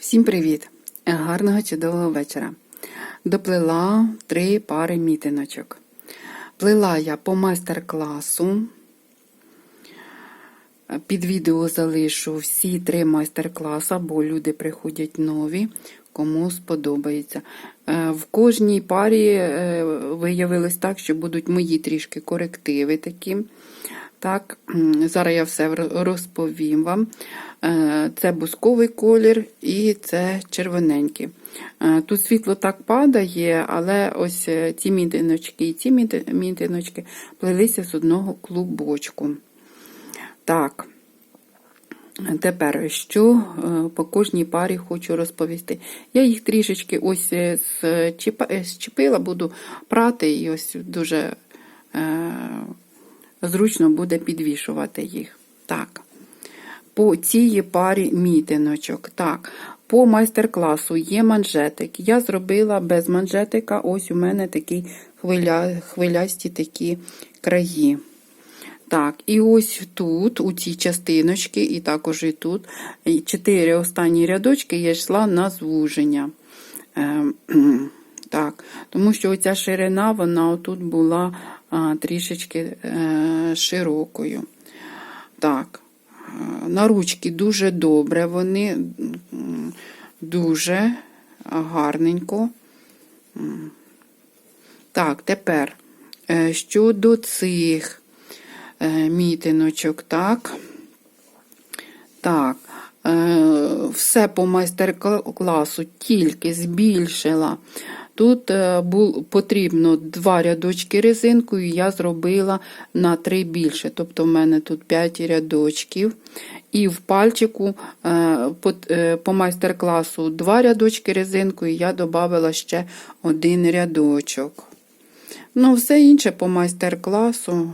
Всім привіт! Гарного чудового вечора. Доплила три пари мітиночок. Плела я по майстер-класу. Під відео залишу всі три майстер-класи, бо люди приходять нові, кому сподобається. Е, В кожній парі е, виявилось так, що будуть мої трішки корективи такі. Так, зараз я все розповім вам. Е, Це бусковий колір і це червоненький. Е, Тут світло так падає, але ось е, ці мітиночки і ці міти- мітиночки плелися з одного клубочку. Так. Тепер, що по кожній парі хочу розповісти. Я їх трішечки ось зчепила, буду прати, і ось дуже зручно буде підвішувати їх. Так. По цій парі мітиночок. Так, по майстер-класу є манжетик. Я зробила без манжетика, ось у мене такі хвиля, хвилясті такі краї. Так, і ось тут, у цій частиночці, і також і тут, чотири останні рядочки я йшла на звуження. Е, так, тому що оця ширина, вона отут була трішечки е, широкою. Так, е, на ручки дуже добре, вони дуже гарненько. Так, тепер е, щодо цих мітиночок, так. Так, все по майстер-класу тільки збільшила. Тут е, бу- потрібно два рядочки резинкою, я зробила на три більше. Тобто в мене тут 5 рядочків. І в пальчику е, по, е, майстер-класу два рядочки резинкою, я додала ще один рядочок. Ну, все інше по майстер-класу.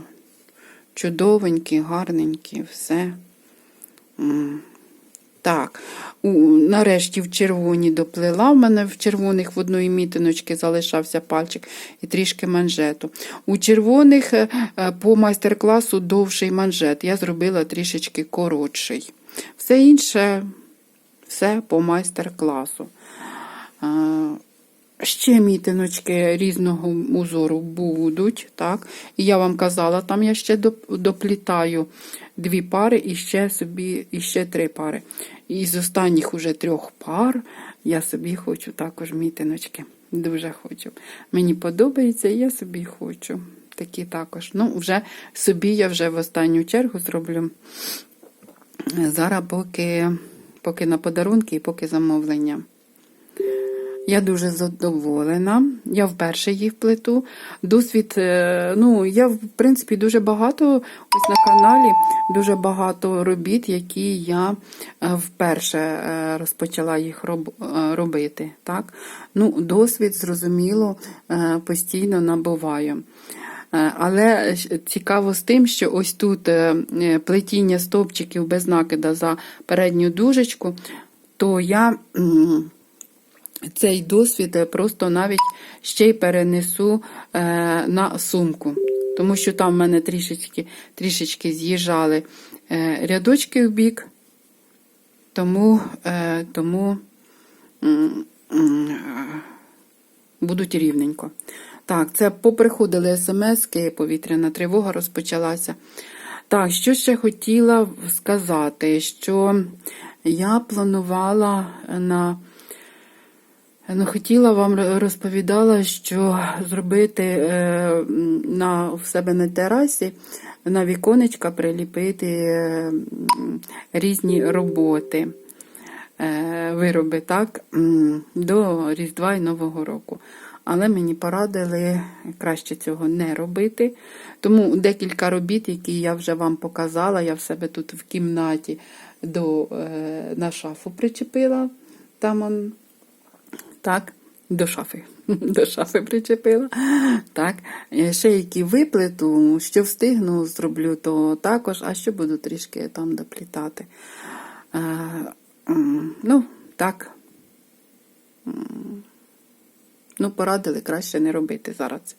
Чудовенькі, гарненькі, все. Так, у, нарешті в червоні доплила. У мене в червоних в одної мітиночки залишався пальчик і трішки манжету. У червоних е, е, по майстер-класу довший манжет. Я зробила трішечки коротший. Все інше, все по майстер-класу. Е, Ще мітиночки різного узору будуть, так? І я вам казала, там я ще доплітаю дві пари і ще собі і ще три пари. І з останніх уже трьох пар я собі хочу також мітиночки. Дуже хочу. Мені подобається, і я собі хочу. Такі також. Ну, вже собі я вже в останню чергу зроблю. Зараз поки, поки на подарунки і поки замовлення. Я дуже задоволена. Я вперше їх плету. Досвід, е, ну, я, в принципі, дуже багато ось на каналі, дуже багато робіт, які я е, вперше е, розпочала їх робити. Так? Ну, досвід, зрозуміло, постійно набуваю. Але цікаво з тим, що ось тут плетіння стовпчиків без накида за передню дужечку, то я. Цей досвід е, просто навіть ще й перенесу е, на сумку. Тому що там в мене трішечки, трішечки з'їжджали е, рядочки в бік, тому, тому будуть рівненько. Так, це поприходили смски, повітряна тривога розпочалася. Так, що ще хотіла сказати, що я планувала на Ну, хотіла вам розповідала, що зробити е, на в себе на терасі на віконечка приліпити е, різні роботи, е, вироби так, до Різдва і Нового року. Але мені порадили краще цього не робити. Тому декілька робіт, які я вже вам показала, я в себе тут в кімнаті до, на шафу причепила. Там он так, до шафи. До шафи причепила. Так, е, ще які виплету, що встигну, зроблю, то також, а що буду трішки там доплітати. Е, м, ну, так. Ну, порадили краще не робити зараз,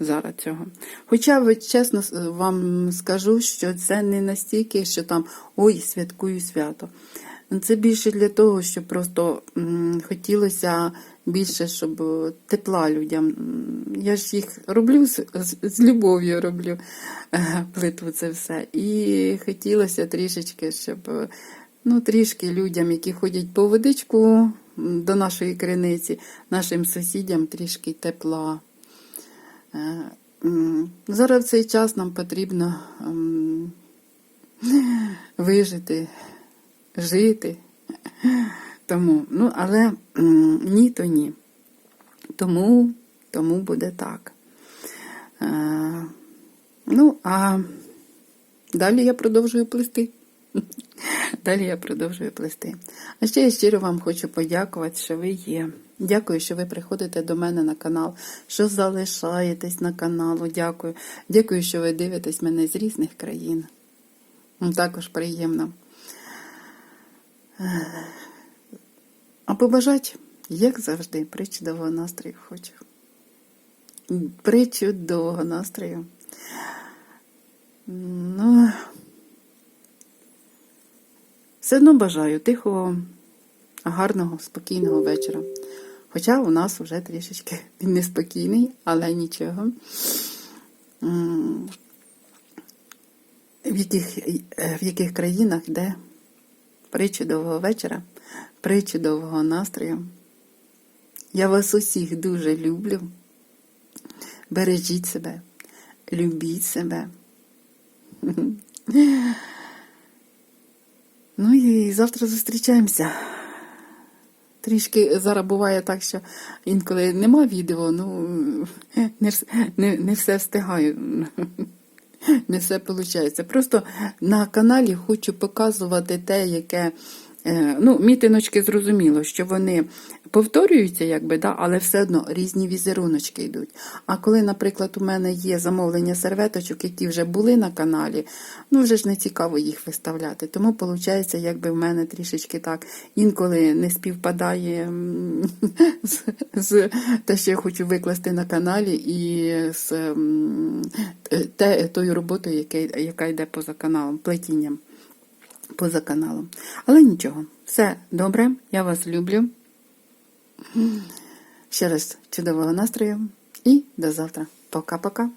зараз цього. Хоча, чесно вам скажу, що це не настільки, що там ой, святкую свято. Це більше для того, щоб просто хотілося більше, щоб тепла людям. Я ж їх роблю з, з, любов'ю роблю е, плитву це все. І хотілося трішечки, щоб ну, трішки людям, які ходять по водичку до нашої криниці, нашим сусідям трішки тепла. Е, Зараз в цей час нам потрібно вижити, жити. Тому, ну, але ні, то ні. Тому, тому буде так. Е, ну, а далі я продовжую плести. Далі я продовжую плести. А ще я щиро вам хочу подякувати, що ви є. Дякую, що ви приходите до мене на канал, що залишаєтесь на каналу. Дякую. Дякую, що ви дивитесь мене з різних країн. Також приємно. А побажать, як завжди, причудового настрою хочу. Причудового настрою. Ну, все одно бажаю тихого, гарного, спокійного вечора. Хоча у нас вже трішечки неспокійний, але нічого. В яких, е, в яких країнах де причудового вечора, причудового настрою. Я вас усіх дуже люблю. Бережіть себе, любіть себе. Ну і завтра зустрічаємося. Трішки зараз буває так, що інколи нема відео, ну не, не, не все встигаю. Не все виходить. Просто на каналі хочу показувати те, яке. е, Ну, мітиночки зрозуміло, що вони повторюються, якби, да, але все одно різні візеруночки йдуть. А коли, наприклад, у мене є замовлення серветочок, які вже були на каналі, ну вже ж не цікаво їх виставляти. Тому виходить, якби в мене трішечки так інколи не співпадає з, з те, що я хочу викласти на каналі, і з те, тою роботою, яка, йде поза каналом, плетінням поза каналом. Але нічого, все добре, я вас люблю. Ще раз чудового настрою і до завтра. Пока-пока.